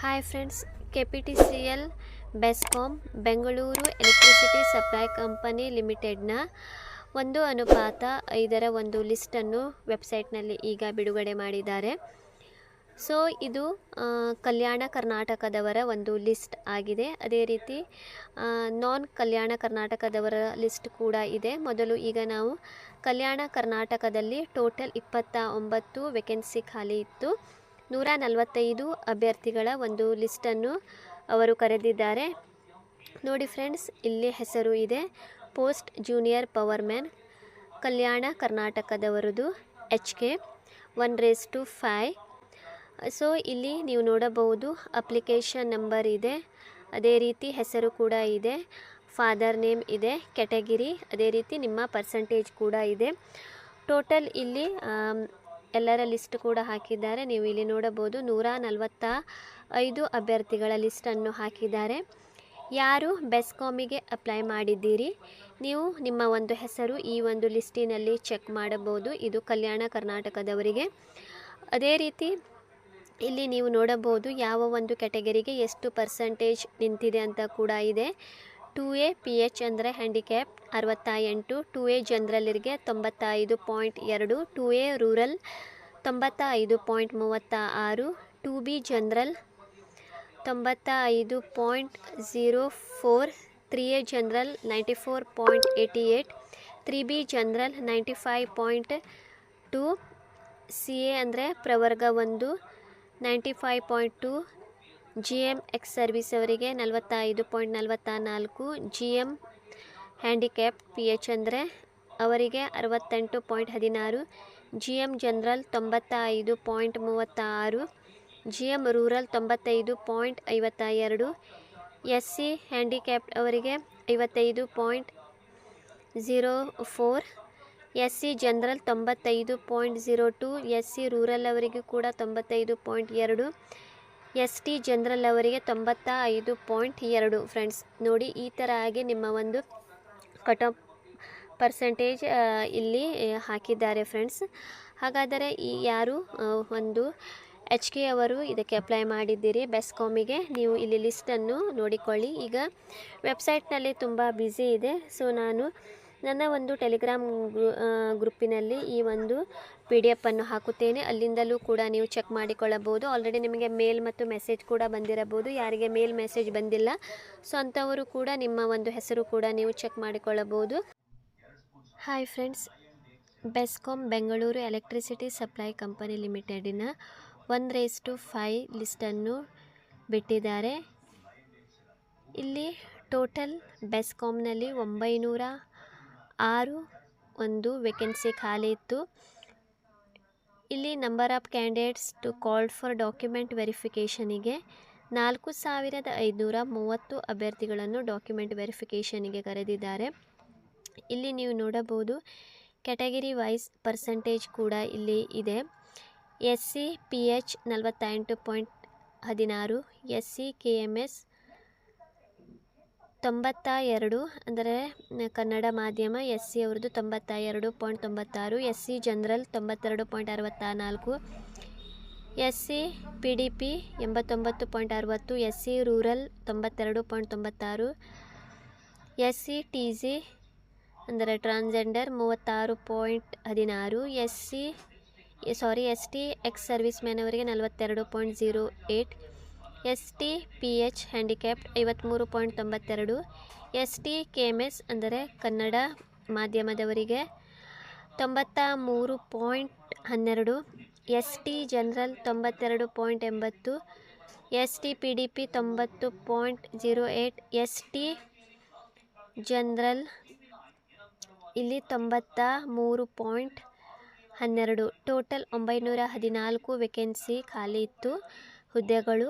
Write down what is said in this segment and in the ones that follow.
Hi friends K P T C L BESCOM Bengaluru electricity supply company ಲಿಮಿಟೆಡ್ನ ಒಂದು ಅನುಪಾತ ಇದರ ಒಂದು ಲಿಸ್ಟನ್ನು ವೆಬ್ಸೈಟ್ನಲ್ಲಿ ಈಗ ಬಿಡುಗಡೆ ಮಾಡಿದ್ದಾರೆ. ಸೊ ಇದು ಕಲ್ಯಾಣ ಕರ್ನಾಟಕದವರ ಒಂದು ಲಿಸ್ಟ್ ಆಗಿದೆ. ಅದೇ ರೀತಿ ನಾನ್ ಕಲ್ಯಾಣ ಕರ್ನಾಟಕದವರ ಲಿಸ್ಟ್ ಕೂಡ ಇದೆ. ಮೊದಲು ಈಗ ನಾವು ಕಲ್ಯಾಣ ಕರ್ನಾಟಕದಲ್ಲಿ ಟೋಟಲ್ ಇಪ್ಪತ್ತ ಒಂಬತ್ತು ವೆಕೆನ್ಸಿ ಖಾಲಿ ಇತ್ತು. ನೂರ ನಲವತ್ತೈದು ಅಭ್ಯರ್ಥಿಗಳ ಒಂದು ಲಿಸ್ಟನ್ನು ಅವರು ಕರೆದಿದ್ದಾರೆ. ನೋಡಿ ಫ್ರೆಂಡ್ಸ್, ಇಲ್ಲಿ ಹೆಸರು ಇದೆ. Post junior power man Kalyana ಕರ್ನಾಟಕದವರದು H K, one is to five so, ಇಲ್ಲಿ ನೀವು ನೋಡಬಹುದು ಅಪ್ಲಿಕೇಶನ್ ನಂಬರ್ ಇದೆ. ಅದೇ ರೀತಿ ಹೆಸರು ಕೂಡ ಇದೆ. ಫಾದರ್ ನೇಮ್ ಇದೆ ಕೆಟಗಿರಿ ಅದೇ ರೀತಿ ನಿಮ್ಮ ಪರ್ಸಂಟೇಜ್ ಕೂಡ ಇದೆ. ಟೋಟಲ್ ಇಲ್ಲಿ ಎಲ್ಲರ ಲಿಸ್ಟ್ ಕೂಡ ಹಾಕಿದ್ದಾರೆ. ನೀವು ಇಲ್ಲಿ ನೋಡಬಹುದು ನೂರ ನಲವತ್ತ ಐದು ಅಭ್ಯರ್ಥಿಗಳ ಲಿಸ್ಟನ್ನು ಹಾಕಿದ್ದಾರೆ. ಯಾರು ಬೆಸ್ಕಾಮಿಗೆ ಅಪ್ಲೈ ಮಾಡಿದ್ದೀರಿ? ನೀವು ನಿಮ್ಮ ಒಂದು ಹೆಸರು ಈ ಒಂದು ಲಿಸ್ಟಿನಲ್ಲಿ ಚೆಕ್ ಮಾಡಬಹುದು. ಇದು ಕಲ್ಯಾಣ ಕರ್ನಾಟಕದವರಿಗೆ. ಅದೇ ರೀತಿ ಇಲ್ಲಿ ನೀವು ನೋಡಬಹುದು ಯಾವ ಒಂದು ಕ್ಯಾಟಗರಿಗೆ ಎಷ್ಟು ಪರ್ಸೆಂಟೇಜ್ ನಿಂತಿದೆ ಅಂತ ಕೂಡ ಇದೆ. ಟು ಎ ಪಿ ಎಚ್ ಅಂದರೆ ಹ್ಯಾಂಡಿಕ್ಯಾಪ್ ಅರವತ್ತ ಎಂಟು ಟು ಎ ಜನರಲ್ರಿಗೆ ತೊಂಬತ್ತ ಐದು ಪಾಯಿಂಟ್ ಎರಡು, ಟು ಎ ರೂರಲ್ ತೊಂಬತ್ತ ಐದು ಪಾಯಿಂಟ್ ಮೂವತ್ತ ಆರು ಟು ಬಿ ಜನರಲ್ ತೊಂಬತ್ತ ಐದು point zero four three A general ninety four point eighty eight three B general ninety five point two C A ಅಂದರೆ ಪ್ರವರ್ಗ ಒಂದು ninety five point two G M ex service ಅವರಿಗೆ ನಲವತ್ತೈದು point ನಲವತ್ತ ನಾಲ್ಕು G M handicap P H ಅಂದರೆ ಅವರಿಗೆ ಅರವತ್ತೆಂಟು ಪಾಯಿಂಟ್ ಹದಿನಾರು ಜಿ ಎಂ ಜನರಲ್ ತೊಂಬತ್ತ ಐದು ಪಾಯಿಂಟ್ ಮೂವತ್ತ ಆರು ಜಿ ಎಂ ರೂರಲ್ ತೊಂಬತ್ತೈದು ಪಾಯಿಂಟ್ ಐವತ್ತ ಎರಡು ಎಸ್ ಸಿ ಹ್ಯಾಂಡಿಕ್ಯಾಪ್ ಅವರಿಗೆ ಐವತ್ತೈದು point zero four S C general ತೊಂಬತ್ತೈದು point zero two S C rural ಅವರಿಗೂ ಕೂಡ ತೊಂಬತ್ತೈದು ಪಾಯಿಂಟ್ ಎರಡು ಎಸ್ ಟಿ ಜನರಲ್ ಅವರಿಗೆ ತೊಂಬತ್ತ ಐದು ಪಾಯಿಂಟ್ ಎರಡು ಫ್ರೆಂಡ್ಸ್. ನೋಡಿ, ಈ ಥರ ಆಗಿ ನಿಮ್ಮ ಒಂದು ಕಟ್ ಪರ್ಸೆಂಟೇಜ್ ಇಲ್ಲಿ ಹಾಕಿದ್ದಾರೆ ಫ್ರೆಂಡ್ಸ್. ಹಾಗಾದರೆ ಈ ಯಾರು ಒಂದು ಎಚ್ ಕೆ ಅವರು ಇದಕ್ಕೆ ಅಪ್ಲೈ ಮಾಡಿದ್ದೀರಿ ಬೆಸ್ಕಾಮಿಗೆ ನೀವು ಇಲ್ಲಿ ಲಿಸ್ಟನ್ನು ನೋಡಿಕೊಳ್ಳಿ. ಈಗ ವೆಬ್ಸೈಟ್ನಲ್ಲಿ ತುಂಬ ಬ್ಯುಸಿ ಇದೆ. ಸೊ, ನಾನು ನನ್ನ ಒಂದು ಟೆಲಿಗ್ರಾಮ್ ಗ್ರೂ- ಗ್ರೂಪಿನಲ್ಲಿ ಈ ಒಂದು ಪಿ ಡಿ ಎಫನ್ನು ಹಾಕುತ್ತೇನೆ. ಅಲ್ಲಿಂದಲೂ ಕೂಡ ನೀವು ಚೆಕ್ ಮಾಡಿಕೊಳ್ಳಬಹುದು. ಆಲ್ರೆಡಿ ನಿಮಗೆ ಮೇಲ್ ಮತ್ತು ಮೆಸೇಜ್ ಕೂಡ ಬಂದಿರಬಹುದು. ಯಾರಿಗೆ ಮೇಲ್ ಮೆಸೇಜ್ ಬಂದಿಲ್ಲ. ಸೊ ಅಂಥವರು ಕೂಡ ನಿಮ್ಮ ಒಂದು ಹೆಸರು ಕೂಡ ನೀವು ಚೆಕ್ ಮಾಡಿಕೊಳ್ಳಬಹುದು. Hi friends BESCOM Bengaluru electricity supply company ಲಿಮಿಟೆಡಿನ one race to five ಲಿಸ್ಟನ್ನು ಬಿಟ್ಟಿದ್ದಾರೆ. ಇಲ್ಲಿ ಟೋಟಲ್ ಬೆಸ್ಕಾಮ್ನಲ್ಲಿ ಒಂಬೈನೂರ ಆರು ಒಂದು ವೇಕೆನ್ಸಿ ಖಾಲಿ ಇತ್ತು. ಇಲ್ಲಿ number of candidates to called for document ವೆರಿಫಿಕೇಷನಿಗೆ ನಾಲ್ಕು ಸಾವಿರದ ಐದುನೂರ ಮೂವತ್ತು ಅಭ್ಯರ್ಥಿಗಳನ್ನು ಡಾಕ್ಯುಮೆಂಟ್ ವೆರಿಫಿಕೇಷನಿಗೆ ಕರೆದಿದ್ದಾರೆ. ಇಲ್ಲಿ ನೀವು ನೋಡಬಹುದು ಕ್ಯಾಟಗರಿ ವೈಸ್ ಪರ್ಸಂಟೇಜ್ ಕೂಡ ಇಲ್ಲಿ ಇದೆ. ಎಸ್ ಸಿ ಪಿ ಎಚ್ ನಲವತ್ತೆಂಟು ಪಾಯಿಂಟ್ ಹದಿನಾರು S C K M S ತೊಂಬತ್ತ ಎರಡು ಅಂದರೆ ಕನ್ನಡ ಮಾಧ್ಯಮ ಎಸ್ ಸಿ ಅವ್ರದ್ದು ತೊಂಬತ್ತ ಎರಡು ಪಾಯಿಂಟ್ ತೊಂಬತ್ತಾರು, ಎಸ್ ಸಿ ಜನರಲ್ ತೊಂಬತ್ತೆರಡು ಪಾಯಿಂಟ್ ಅರವತ್ತ ನಾಲ್ಕು S C P D P ಎಂಬತ್ತೊಂಬತ್ತು ಪಾಯಿಂಟ್ ಅರವತ್ತು, ಎಸ್ ಸಿ ರೂರಲ್ ತೊಂಬತ್ತೆರಡು ಪಾಯಿಂಟ್ ತೊಂಬತ್ತಾರು, ಎಸ್ ಸಿ ಟಿ ಜಿ ಅಂದರೆ ಟ್ರಾನ್ಸ್ಜೆಂಡರ್ ಮೂವತ್ತಾರು ಪಾಯಿಂಟ್ ಹದಿನಾರು, S C sorry S T ex service man ಅವರಿಗೆ ನಲವತ್ತೆರಡು point zero eight S T P H handicapped ಐವತ್ತ್ಮೂರು point ತೊಂಬತ್ತೆರಡು S T K M S ಅಂದರೆ ಕನ್ನಡ ಮಾಧ್ಯಮದವರಿಗೆ ತೊಂಬತ್ತ ಮೂರು ಪಾಯಿಂಟ್ ಹನ್ನೆರಡು ಎಸ್ ಟಿ ಜನರಲ್ ತೊಂಬತ್ತೆರಡು ಪಾಯಿಂಟ್ ಎಂಬತ್ತು S T P D P ತೊಂಬತ್ತು point zero eight S T general ಇಲ್ಲಿ ತೊಂಬತ್ತ ಮೂರು ಪಾಯಿಂಟ್ ಹನ್ನೆರಡು. ಟೋಟಲ್ ಒಂಬೈನೂರ ಹದಿನಾಲ್ಕು ವೇಕೆನ್ಸಿ ಖಾಲಿ ಇತ್ತು. ಹುದ್ದೆಗಳು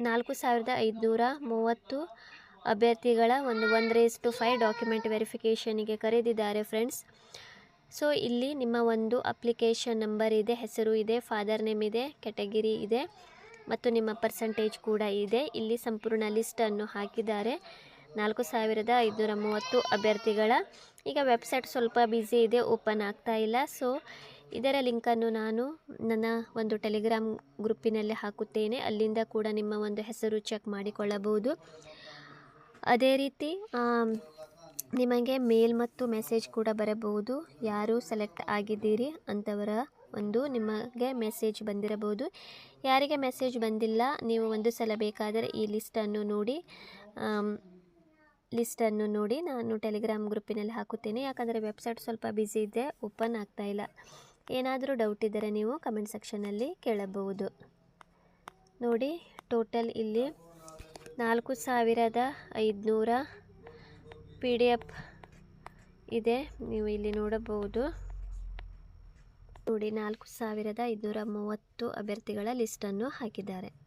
ನಾಲ್ಕು ಸಾವಿರದ ಐದುನೂರ ಮೂವತ್ತು ಅಭ್ಯರ್ಥಿಗಳ ಒಂದು one is to five document ವೆರಿಫಿಕೇಷನಿಗೆ ಕರೆದಿದ್ದಾರೆ ಫ್ರೆಂಡ್ಸ್. ಸೊ, ಇಲ್ಲಿ ನಿಮ್ಮ ಒಂದು ಅಪ್ಲಿಕೇಶನ್ ನಂಬರ್ ಇದೆ, ಹೆಸರು ಇದೆ, ಫಾದರ್ ನೇಮ್ ಇದೆ ಕೆಟಗಿರಿ ಇದೆ ಮತ್ತು ನಿಮ್ಮ ಪರ್ಸಂಟೇಜ್ ಕೂಡ ಇದೆ. ಇಲ್ಲಿ ಸಂಪೂರ್ಣ ಲಿಸ್ಟನ್ನು ಹಾಕಿದ್ದಾರೆ. ನಾಲ್ಕು ಸಾವಿರದ ಐದುನೂರ ಮೂವತ್ತು ಅಭ್ಯರ್ಥಿಗಳ. ಈಗ ವೆಬ್ಸೈಟ್ ಸ್ವಲ್ಪ ಬ್ಯುಸಿ ಇದೆ, ಓಪನ್ ಆಗ್ತಾ ಇಲ್ಲ. ಸೊ ಇದರ ಲಿಂಕನ್ನು ನಾನು ನನ್ನ ಒಂದು ಟೆಲಿಗ್ರಾಮ್ ಗ್ರೂಪಿನಲ್ಲಿ ಹಾಕುತ್ತೇನೆ. ಅಲ್ಲಿಂದ ಕೂಡ ನಿಮ್ಮ ಒಂದು ಹೆಸರು ಚೆಕ್ ಮಾಡಿಕೊಳ್ಳಬಹುದು. ಅದೇ ರೀತಿ ನಿಮಗೆ ಮೇಲ್ ಮತ್ತು ಮೆಸೇಜ್ ಕೂಡ ಬರಬಹುದು. ಯಾರು ಸೆಲೆಕ್ಟ್ ಆಗಿದ್ದೀರಿ ಅಂಥವರ ಒಂದು ನಿಮಗೆ ಮೆಸೇಜ್ ಬಂದಿರಬಹುದು. ಯಾರಿಗೆ ಮೆಸೇಜ್ ಬಂದಿಲ್ಲ, ನೀವು ಒಂದು ಸಲ ಬೇಕಾದರೆ ಈ ಲಿಸ್ಟನ್ನು ನೋಡಿ ಲಿಸ್ಟನ್ನು ನೋಡಿ ನಾನು ಟೆಲಿಗ್ರಾಮ್ ಗ್ರೂಪಿನಲ್ಲಿ ಹಾಕುತ್ತೇನೆ. ಯಾಕಂದರೆ ವೆಬ್ಸೈಟ್ ಸ್ವಲ್ಪ ಬ್ಯುಸಿ ಇದೆ ಓಪನ್ ಆಗ್ತಾ ಇಲ್ಲ. ಏನಾದರೂ ಡೌಟ್ ಇದ್ದರೆ ನೀವು ಕಮೆಂಟ್ ಸೆಕ್ಷನಲ್ಲಿ ಕೇಳಬಹುದು. ನೋಡಿ ಟೋಟಲ್ ಇಲ್ಲಿ ನಾಲ್ಕು ಸಾವಿರದ ಐದುನೂರ ಪಿ ಡಿ ಎಫ್ ಇದೆ. ನೀವು ಇಲ್ಲಿ ನೋಡಬಹುದು. ನೋಡಿ, ನಾಲ್ಕು ಸಾವಿರದ ಐದುನೂರ ಮೂವತ್ತು ಅಭ್ಯರ್ಥಿಗಳ ಲಿಸ್ಟನ್ನು ಹಾಕಿದ್ದಾರೆ.